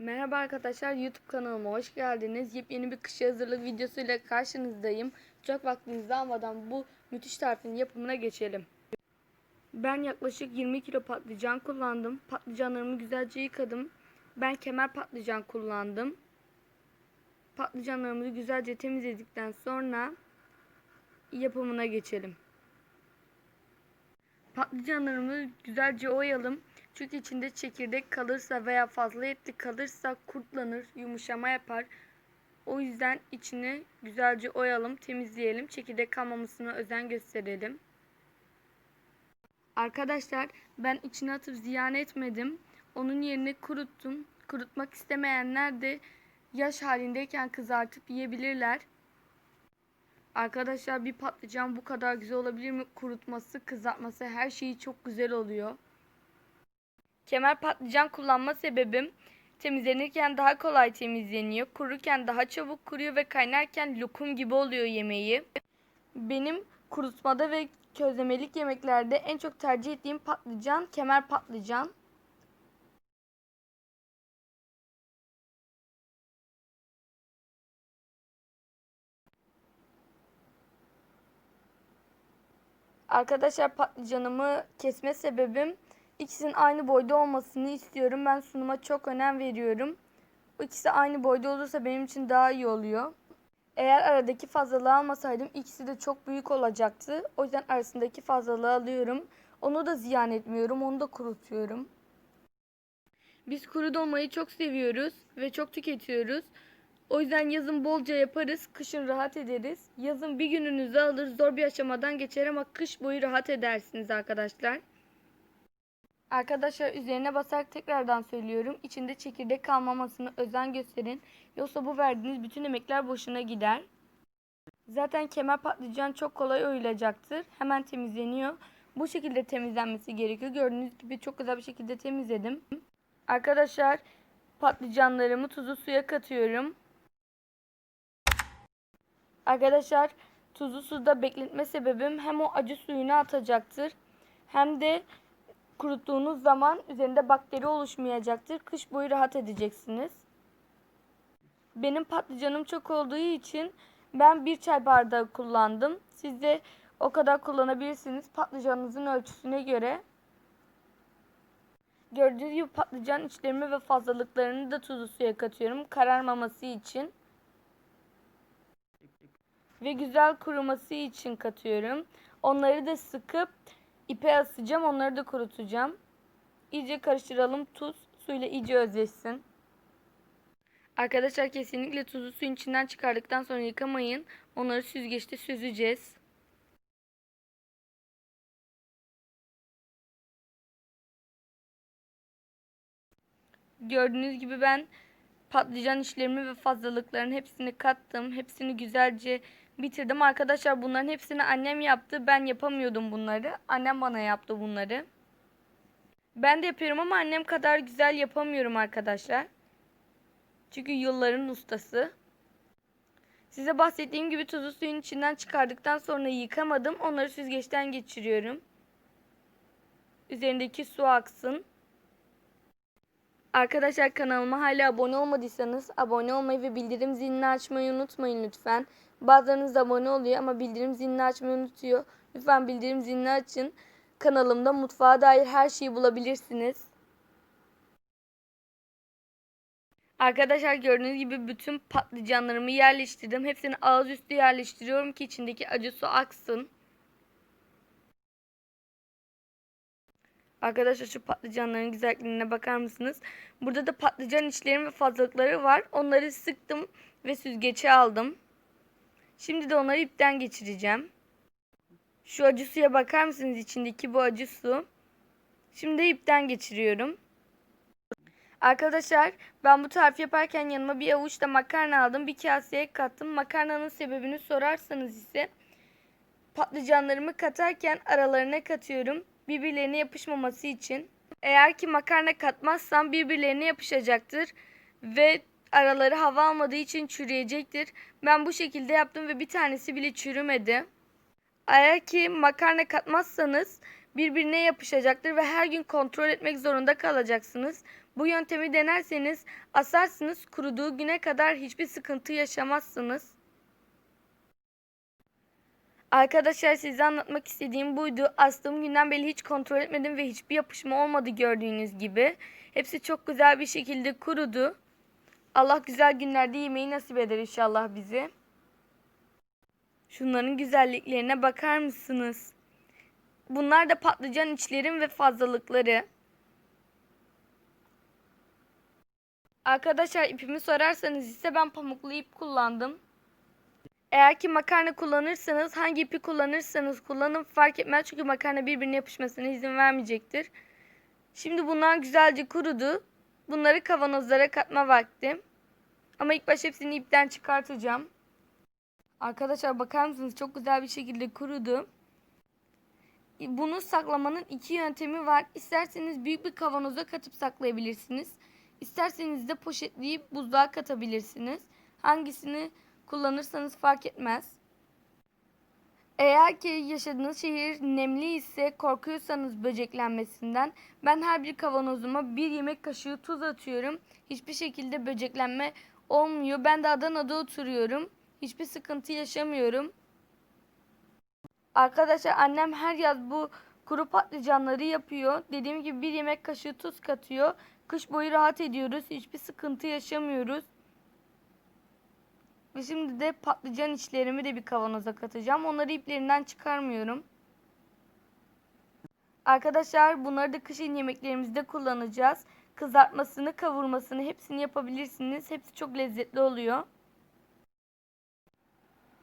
Merhaba arkadaşlar YouTube kanalıma hoş geldiniz. Yepyeni bir kış hazırlık videosuyla karşınızdayım. Çok vaktinizi almadan bu müthiş tarifin yapımına geçelim. Ben yaklaşık 20 kilo patlıcan kullandım. Patlıcanlarımı güzelce yıkadım. Ben kemer patlıcan kullandım. Patlıcanlarımızı güzelce temizledikten sonra yapımına geçelim. Patlıcanlarımızı güzelce oyalım. Çünkü içinde çekirdek kalırsa veya fazla etli kalırsa kurtlanır, yumuşama yapar. O yüzden içini güzelce oyalım, temizleyelim. Çekirdek kalmamasına özen gösterelim. Arkadaşlar ben içine atıp ziyan etmedim. Onun yerine kuruttum. Kurutmak istemeyenler de yaş halindeyken kızartıp yiyebilirler. Arkadaşlar bir patlıcan bu kadar güzel olabilir mi? Kurutması, kızartması her şeyi çok güzel oluyor. Kemer patlıcan kullanma sebebim temizlenirken daha kolay temizleniyor. Kururken daha çabuk kuruyor ve kaynarken lokum gibi oluyor yemeği. Benim kurutmada ve közlemelik yemeklerde en çok tercih ettiğim patlıcan kemer patlıcan. Arkadaşlar patlıcanımı kesme sebebim ikisinin aynı boyda olmasını istiyorum. Ben sunuma çok önem veriyorum. Bu ikisi aynı boyda olursa benim için daha iyi oluyor. Eğer aradaki fazlalığı almasaydım ikisi de çok büyük olacaktı. O yüzden arasındaki fazlalığı alıyorum. Onu da ziyan etmiyorum. Onu da kurutuyorum. Biz kuru dolmayı çok seviyoruz ve çok tüketiyoruz. O yüzden yazın bolca yaparız, kışın rahat ederiz. Yazın bir gününüzü alır, zor bir aşamadan geçer ama kış boyu rahat edersiniz arkadaşlar. Arkadaşlar üzerine basarak tekrardan söylüyorum. İçinde çekirdek kalmamasına özen gösterin. Yoksa bu verdiğiniz bütün emekler boşuna gider. Zaten kemer patlıcan çok kolay oyulacaktır. Hemen temizleniyor. Bu şekilde temizlenmesi gerekiyor. Gördüğünüz gibi çok güzel bir şekilde temizledim. Arkadaşlar patlıcanlarımı tuzlu suya katıyorum. Arkadaşlar tuzlu suda bekletme sebebim hem o acı suyunu atacaktır hem de kuruttuğunuz zaman üzerinde bakteri oluşmayacaktır. Kış boyu rahat edeceksiniz. Benim patlıcanım çok olduğu için ben bir çay bardağı kullandım. Siz de o kadar kullanabilirsiniz patlıcanınızın ölçüsüne göre. Gördüğünüz gibi patlıcan içlerimi ve fazlalıklarını da tuzlu suya katıyorum kararmaması için. Ve güzel kuruması için katıyorum. Onları da sıkıp ipe asacağım. Onları da kurutacağım. İyice karıştıralım. Tuz suyla iyice özleşsin. Arkadaşlar kesinlikle tuzu suyun içinden çıkardıktan sonra yıkamayın. Onları süzgeçte süzeceğiz. Gördüğünüz gibi ben patlıcan işlerimi ve fazlalıkların hepsini kattım. Hepsini güzelce bitirdim. Arkadaşlar bunların hepsini annem yaptı. Ben yapamıyordum bunları. Annem bana yaptı bunları. Ben de yapıyorum ama annem kadar güzel yapamıyorum arkadaşlar. Çünkü yılların ustası. Size bahsettiğim gibi tuzu suyun içinden çıkardıktan sonra yıkamadım. Onları süzgeçten geçiriyorum. Üzerindeki su aksın. Arkadaşlar kanalıma hala abone olmadıysanız abone olmayı ve bildirim zilini açmayı unutmayın lütfen. Bazılarınız abone oluyor ama bildirim zilini açmayı unutuyor. Lütfen bildirim zilini açın. Kanalımda mutfağa dair her şeyi bulabilirsiniz. Arkadaşlar gördüğünüz gibi bütün patlıcanlarımı yerleştirdim. Hepsini ağız üstü yerleştiriyorum ki içindeki acı su aksın. Arkadaşlar şu patlıcanların güzelliğine bakar mısınız? Burada da patlıcan içlerim ve fazlalıkları var. Onları sıktım ve süzgece aldım. Şimdi de onları ipten geçireceğim. Şu acı suya bakar mısınız içindeki bu acı su? Şimdi ipten geçiriyorum. Arkadaşlar ben bu tarifi yaparken yanıma bir avuç da makarna aldım. Bir kaseye kattım. Makarnanın sebebini sorarsanız ise patlıcanlarımı katarken aralarına katıyorum. Birbirlerine yapışmaması için. Eğer ki makarna katmazsam birbirlerine yapışacaktır. Ve araları hava almadığı için çürüyecektir. Ben bu şekilde yaptım ve bir tanesi bile çürümedi. Eğer ki makarna katmazsanız birbirine yapışacaktır ve her gün kontrol etmek zorunda kalacaksınız. Bu yöntemi denerseniz asarsınız kuruduğu güne kadar hiçbir sıkıntı yaşamazsınız. Arkadaşlar size anlatmak istediğim buydu. Astığım günden beri hiç kontrol etmedim ve hiçbir yapışma olmadı gördüğünüz gibi. Hepsi çok güzel bir şekilde kurudu. Allah güzel günlerde yemeği nasip eder inşallah bizi. Şunların güzelliklerine bakar mısınız? Bunlar da patlıcan içlerim ve fazlalıkları. Arkadaşlar ipimi sorarsanız ise ben pamuklu ip kullandım. Eğer ki makarna kullanırsanız hangi ipi kullanırsanız kullanın fark etmez çünkü makarna birbirine yapışmasına izin vermeyecektir. Şimdi bunlar güzelce kurudu. Bunları kavanozlara katma vakti. Ama ilk baş hepsini ipten çıkartacağım. Arkadaşlar bakar mısınız çok güzel bir şekilde kurudu. Bunu saklamanın iki yöntemi var. İsterseniz büyük bir kavanoza katıp saklayabilirsiniz. İsterseniz de poşetleyip buzluğa katabilirsiniz. Hangisini kullanırsanız fark etmez. Eğer ki yaşadığınız şehir nemli ise korkuyorsanız böceklenmesinden ben her bir kavanozuma bir yemek kaşığı tuz atıyorum. Hiçbir şekilde böceklenme olmuyor. Ben de Adana'da oturuyorum. Hiçbir sıkıntı yaşamıyorum. Arkadaşlar annem her yaz bu kuru patlıcanları yapıyor. Dediğim gibi bir yemek kaşığı tuz katıyor. Kış boyu rahat ediyoruz. Hiçbir sıkıntı yaşamıyoruz. Ve şimdi de patlıcan içlerimi de bir kavanoza katacağım. Onları iplerinden çıkarmıyorum. Arkadaşlar bunları da kışın yemeklerimizde kullanacağız. Kızartmasını, kavurmasını hepsini yapabilirsiniz. Hepsi çok lezzetli oluyor.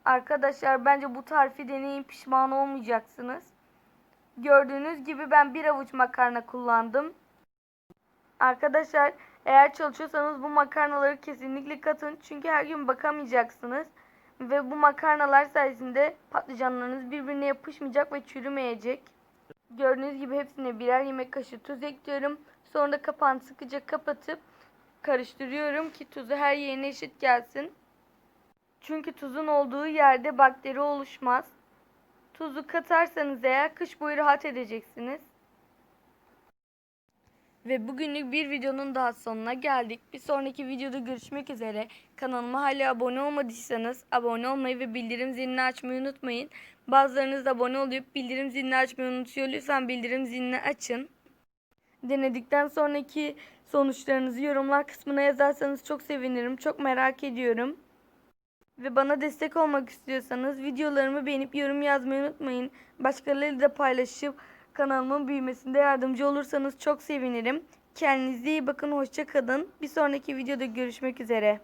Arkadaşlar bence bu tarifi deneyin pişman olmayacaksınız. Gördüğünüz gibi ben bir avuç makarna kullandım. Arkadaşlar eğer çalışıyorsanız bu makarnaları kesinlikle katın. Çünkü her gün bakamayacaksınız. Ve bu makarnalar sayesinde patlıcanlarınız birbirine yapışmayacak ve çürümeyecek. Gördüğünüz gibi hepsine birer yemek kaşığı tuz ekliyorum. Sonra da kapağını sıkıca kapatıp karıştırıyorum ki tuzu her yerine eşit gelsin. Çünkü tuzun olduğu yerde bakteri oluşmaz. Tuzu katarsanız eğer kış boyu rahat edeceksiniz. Ve bugünlük bir videonun daha sonuna geldik. Bir sonraki videoda görüşmek üzere. Kanalıma hala abone olmadıysanız abone olmayı ve bildirim zilini açmayı unutmayın. Bazılarınız da abone olup bildirim zilini açmayı unutuyor. Lütfen bildirim zilini açın. Denedikten sonraki sonuçlarınızı yorumlar kısmına yazarsanız çok sevinirim. Çok merak ediyorum. Ve bana destek olmak istiyorsanız videolarımı beğenip yorum yazmayı unutmayın. Başkalarıyla da paylaşıp kanalımın büyümesinde yardımcı olursanız çok sevinirim. Kendinize iyi bakın, hoşça kalın. Bir sonraki videoda görüşmek üzere.